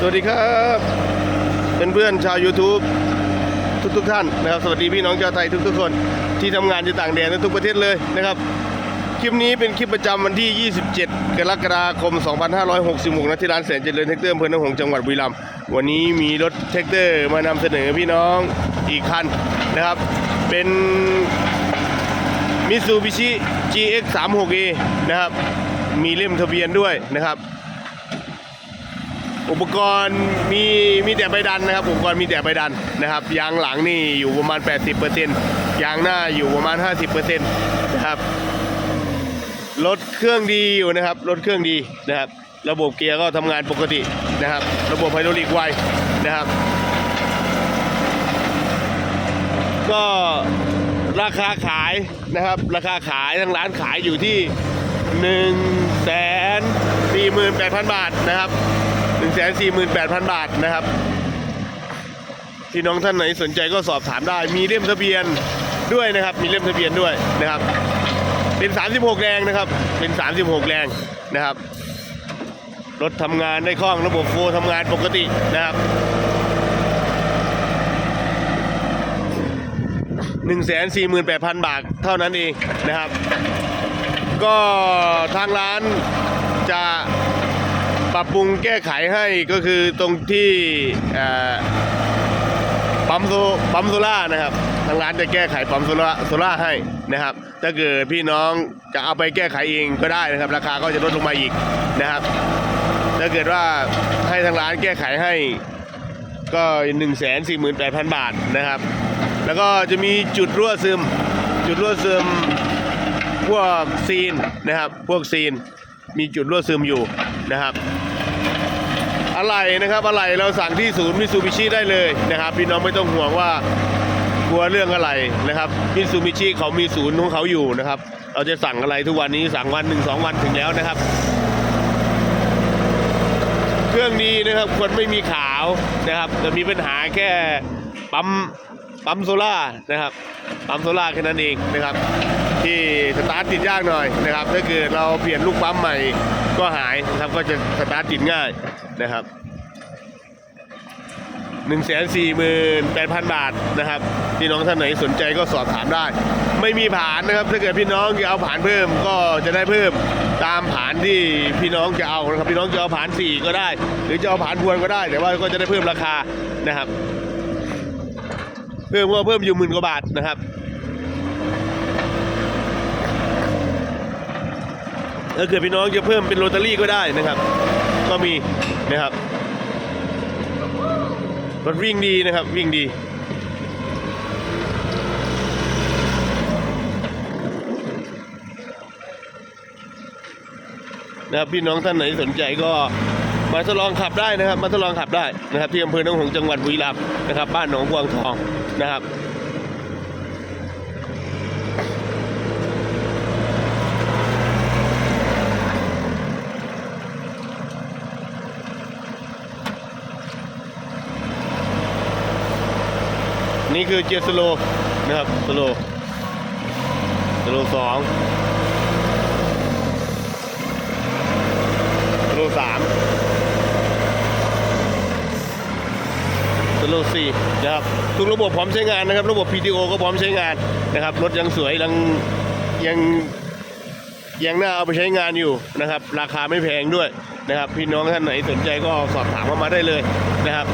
สวัสดีครับเป็นเพื่อนๆชาว YouTube ทุกทุกๆท่านนะครับ สวัสดีพี่น้องชาวไทยทุกๆคน ที่ทำงานอยู่ต่างแดนในทุกประเทศเลยนะครับ คลิปนี้เป็นคลิปประจำวันที่ 27 กรกฎาคม 2566นะที่ร้านแสนเจริญแท็กเตอร์อำเภอหนองหงส์จังหวัดบุรีรัมย์วันนี้มีรถแท็กเตอร์มานำเสนอพี่น้องอีกคันนะครับ เป็นมิ t ซูบิชิ GX 3 6 a นะครับ มีเล่มทะเบียนด้วยนะครับ อุปกรณ์มีมีแต่ใบดันนะครับ อุปกรณ์มีแต่ใบดันนะครับ ยางหลังนี่อยู่ประมาณ 80%ยางหน้าอยู่ประมาณ 50%นะครับรถเครื่องดีอยู่นะครับรถเครื่องดีนะครับ ระบบเกียร์ก็ทำงานปกตินะครับ ระบบไฮดรอลิกไวนะครับ ก็ราคาขายนะครับ ราคาขายทางร้านขายอยู่ที่1นึ่งแสนสี่หมื่นแปดพันบาทนะครับ 1นึ่งแสนสี่หมื่นแปดพันบาทนะครับพี่น้องท่านไหนสนใจก็สอบถามได้ มีเล่มทะเบียนด้วยนะครับ มีเล่มทะเบียนด้วยนะครับ เป็น 36 แรงนะครับ เป็น 36 แรงนะครับ รถทำงานได้คล่องระบบโฟร์ทำงานปกตินะครับ148,000 บาทเท่านั้นเองนะครับ ก็ทางร้านจะ ปรับปรุงแก้ไขให้ก็คือตรงที่ปั๊มโซปั๊มโซล่านะครับทางร้านจะแก้ไขปั๊มโซล่าโซล่าให้นะครับ ถ้าเกิดพี่น้องจะเอาไปแก้ไขเองก็ได้นะครับ ราคาก็จะลดลงมาอีกนะครับ ถ้าเกิดว่าให้ทางร้านแก้ไขให้ก็ 1 4 8 0 0 0 บาทนะครับ แล้วก็จะมีจุดรั่วซึม จุดรั่วซึมพวกซีนนะครับ พวกซีน มีจุดรั่วซึมอยู่ นะครับ อะไรนะครับอะไรเราสั่งที่ศูนย์มิซูบิชิได้เลยนะครับ พี่น้องไม่ต้องห่วงว่ากลัวเรื่องอะไรนะครับมิซูบิชิเขามีศูนย์ของเขาอยู่นะครับ เราจะสั่งอะไรทุกวันนี้สั่งวันหนึ่งสองวันถึงแล้วนะครับ เครื่องดีนะครับคนไม่มีขาวนะครับจะมีปัญหาแค่ปั๊มปั๊มโซล่านะครับปั๊มโซล่าแค่นั้นเองนะครับ ที่สตาร์ทติดยากหน่อยนะครับถ้าเกิดเราเปลี่ยนลูกปั๊มใหม่ก็หายนะครับก็จะสตาร์ทติดง่ายนะครับ1นึ่งแสนสี่หมื่นแปดพันบาทนะครับพี่น้องท่านไหนสนใจก็สอบถามได้ ไม่มีผานนะครับ ถ้าเกิดพี่น้องจะเอาผานเพิ่มก็จะได้เพิ่มตามผานที่พี่น้องจะเอานะครับพี่น้องจะเอาผานสี่ก็ได้ หรือจะเอาผานพวนก็ได้ แต่ว่าก็จะได้เพิ่มราคานะครับ เพิ่มก็เพิ่มอยู่หมื่นกว่าบาทนะครับ ถ้าเกิดพี่น้องจะเพิ่มเป็นโรตารี่ก็ได้นะครับ ก็มีนะครับรถวิ่งดีนะครับวิ่งดีนะครับพี่น้องท่านไหนสนใจก็มาทดลองขับได้นะครับ มาทดลองขับได้นะครับ ที่อำเภอหนองหงส์จังหวัดบุรีรัมย์นะครับ บ้านหนองกวางทองนะครับ นี่คือเกียร์สโลนะครับสโลสโลสองสโลสามสโลสี่นะครับทุกระบบพร้อมใช้งานนะครับ ระบบ PTO ก็พร้อมใช้งานนะครับรถยังสวยยังยังยังน่าเอาไปใช้งานอยู่นะครับ ราคาไม่แพงด้วยนะครับ พี่น้องท่านไหนสนใจก็สอบถามเข้ามาได้เลยนะครับ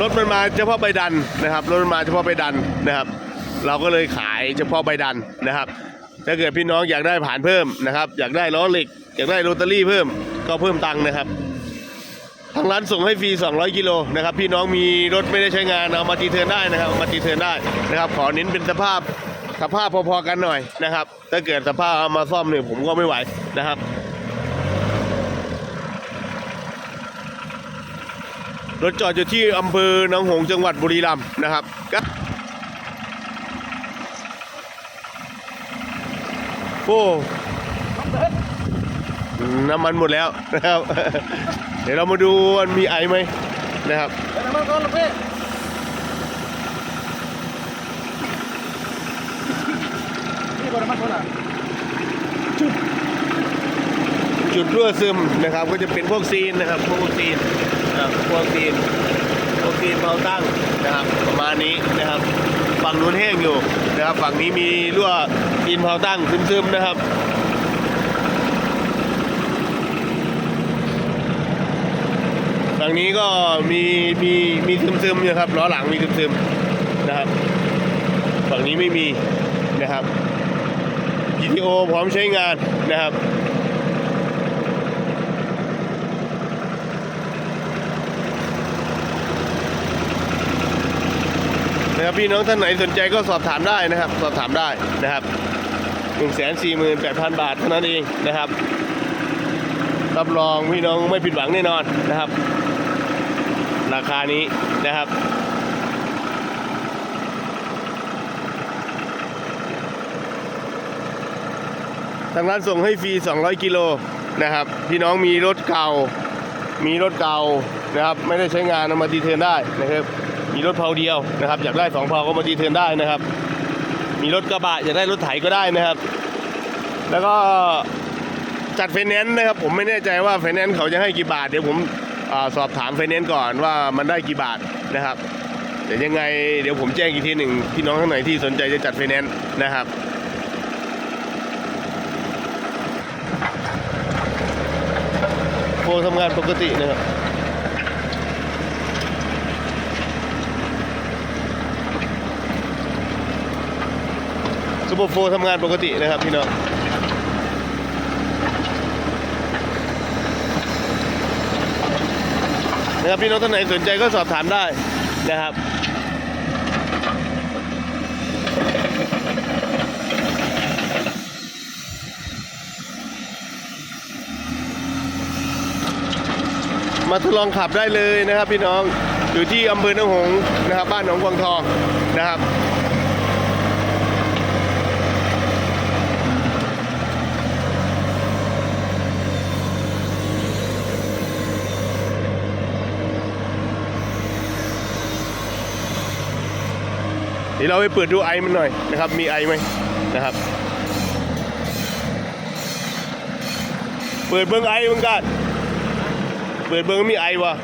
รถมันมาเฉพาะใบดันนะครับ รถมันมาเฉพาะใบดันนะครับ เราก็เลยขายเฉพาะใบดันนะครับ ถ้าเกิดพี่น้องอยากได้ผ่านเพิ่มนะครับ อยากได้ล้อเหล็ก อยากได้โรตารี่เพิ่มก็เพิ่มตังค์นะครับทางร้านส่งให้ฟรี 200 กิโลนะครับ พี่น้องมีรถไม่ได้ใช้งานเอามาตีเทิร์นได้นะครับ มาตีเทิร์นได้นะครับ ขอเน้นเป็นสภาพสภาพพอๆกันหน่อยนะครับ ถ้าเกิดสภาพเอามาซ่อมเนี่ยผมก็ไม่ไหวนะครับ รถจอดอยู่ที่อำเภอหนองหงส์จังหวัดบุรีรัมย์นะครับก็โอ้น้ำมันหมดแล้วนะครับ เดี๋ยวเรามาดูมันมีไอไหมนะครับน้ำมันก่อนลูกพี่นี่ก่อนน้ำมันก่อนอะจุดรั่วซึมนะครับ ก็จะเป็นพวกซีนนะครับ พวกซีน นะครับพวกซีนพวกซีนเผาตั้งนะครับ ประมาณนี้นะครับ ฝั่งนู้นแห้งอยู่นะครับ ฝั่งนี้มีรั่วซีนเผาตั้งซึมๆนะครับฝั่งนี้ก็มีมีมีซึมๆอยู่ครับล้อหลังมีซึมๆนะครับ ฝั่งนี้ไม่มีนะครับ GTO พร้อมใช้งานนะครับ นะครับพี่น้องท่านไหนสนใจก็สอบถามได้นะครับ สอบถามได้นะครับ1 4 8 0 0 0 บาทเท่านั้นเองนะครับรับรองพี่น้องไม่ผิดหวังแน่นอนนะครับ ราคานี้นะครับ ทางร้านส่งให้ฟรี 200 กิโลนะครับ พี่น้องมีรถเก่า มีรถเก่านะครับ ไม่ได้ใช้งานเอามาดีเทินได้นะครับ มีรถเพาเดียวนะครับอยากได้สองเพาก็มาดีเทิร์นได้นะครับ มีรถกระบะอยากได้รถไถก็ได้นะครับ แล้วก็จัดไฟแนนซ์นะครับ ผมไม่แน่ใจว่าไฟแนนซ์เขาจะให้กี่บาทเดี๋ยวผมอสอบถามไฟแนนซ์ก่อนว่ามันได้กี่บาทนะครับเดี๋ยวยังไงเดี๋ยวผมแจ้งอีกทีหนึ่งพี่น้องท่านไหนที่สนใจจะจัดไฟแนนซ์นะครับโฟทำงานปกตินะครับ ซูเปอร์โฟร์ทำงานปกตินะครับพี่น้องนะครับพี่น้องท่านไหนสนใจก็สอบถามได้นะครับมาทดลองขับได้เลยนะครับพี่น้องอยู่ที่อำเภอหนองหงนะครับบ้านหนองกวางทองนะครับ เดี๋ยวเราไปเปิดดูไอมันหน่อยนะครับ มีไอไหมนะครับ เปิดเบิ้งไอมันกันเปิดเบิ้งมีไอวะ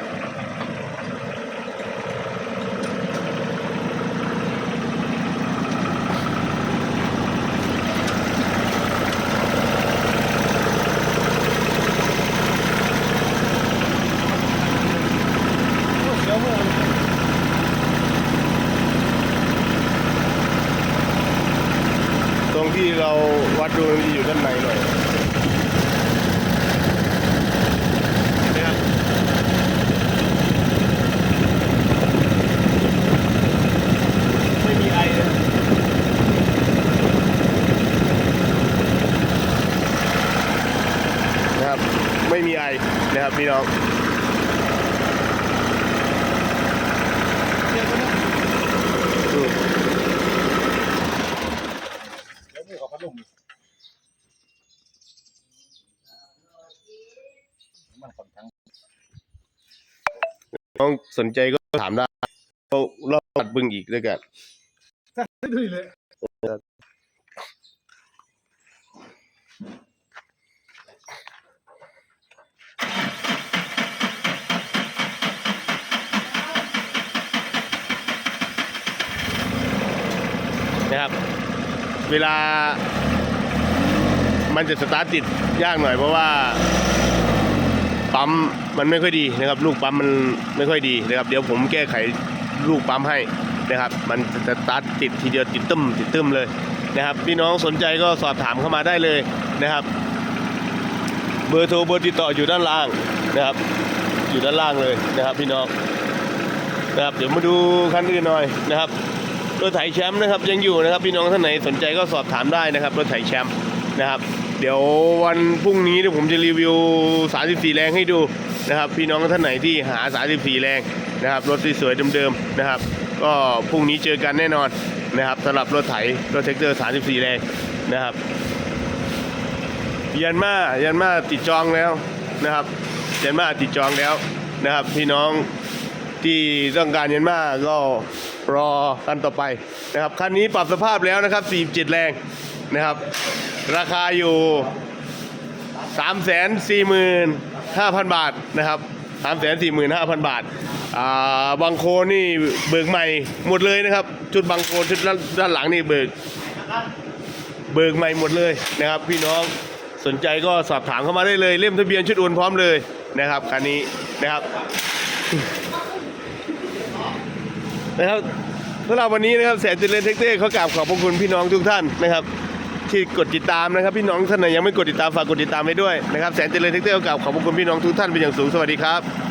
ตรงที่เราวัดดู มันจะอยู่ด้านในหน่อยนะครับไม่มีไอเลยนะครับ ไม่มีไอนะครับพี่น้อง อืม แล้วมือเขาพัดลมมันค่อนข้าง น้องสนใจก็ถามได้เราเราตัดบึงอีกด้วยกันดุยเลยนะครับ เวลามันจะสตาร์ทติดยากหน่อยเพราะว่า ปั๊มมันไม่ค่อยดีนะครับ ลูกปั๊มมันไม่ค่อยดีนะครับ เดี๋ยวผมแก้ไขลูกปั๊มให้นะครับ มันจะตาร์ทติดทีเดียวติดตึ้มติดตึ้มเลยนะครับพี่น้องสนใจก็สอบถามเข้ามาได้เลยนะครับ เบอร์โทรเบอร์ติดต่ออยู่ด้านล่างนะครับ อยู่ด้านล่างเลยนะครับพี่น้องนะครับเดี๋ยวมาดูคันอื่นหน่อยนะครับรถไถแชมป์นะครับยังอยู่นะครับ พี่น้องท่านไหนสนใจก็สอบถามได้นะครับรถไถแชมป์นะครับ เดี๋ยววันพรุ่งนี้เดี๋ยวผมจะรีวิว 34 แรงให้ดูนะครับ พี่น้องท่านไหนที่หา 34 แรงนะครับรถสวยๆเดิมๆนะครับ ก็พรุ่งนี้เจอกันแน่นอนนะครับสำหรับรถไถรถแท็กเตอร์ 34 แรงนะครับยันมายันมาติดจองแล้วนะครับยันมาติดจองแล้วนะครับ พี่น้องที่ต้องการยันมาก็รอกันต่อไปนะครับคันนี้ปรับสภาพแล้วนะครับ 47 แรง นะครับ ราคาอยู่สามแสนสี่หมื่นห้าพันบาทนะครับสามแสนสี่หมื่นห้าพันบาทาบางโคนี่เบิกใหม่หมดเลยนะครับ ชุดบางโคชุดด้านหลังนี่เบิก เบิกใหม่หมดเลยนะครับ พี่น้องสนใจก็สอบถามเข้ามาได้เลยเล่มทะเบียนชุดโอนพร้อมเลยนะครับคันนี้นะครับนะครับสำหรับวันนี้นะครับแสนเจริญเทคเตอร์เขากราบขอบพระคุณพี่น้องทุกท่านนะครับ ที่กดติดตามนะครับ พี่น้องท่านไหนยังไม่กดติดตามฝากกดติดตามไว้ด้วยนะครับแสนเจริญเทคเตอร์กราบขอบคุณพี่น้องทุกท่านเป็นอย่างสูงสวัสดีครับ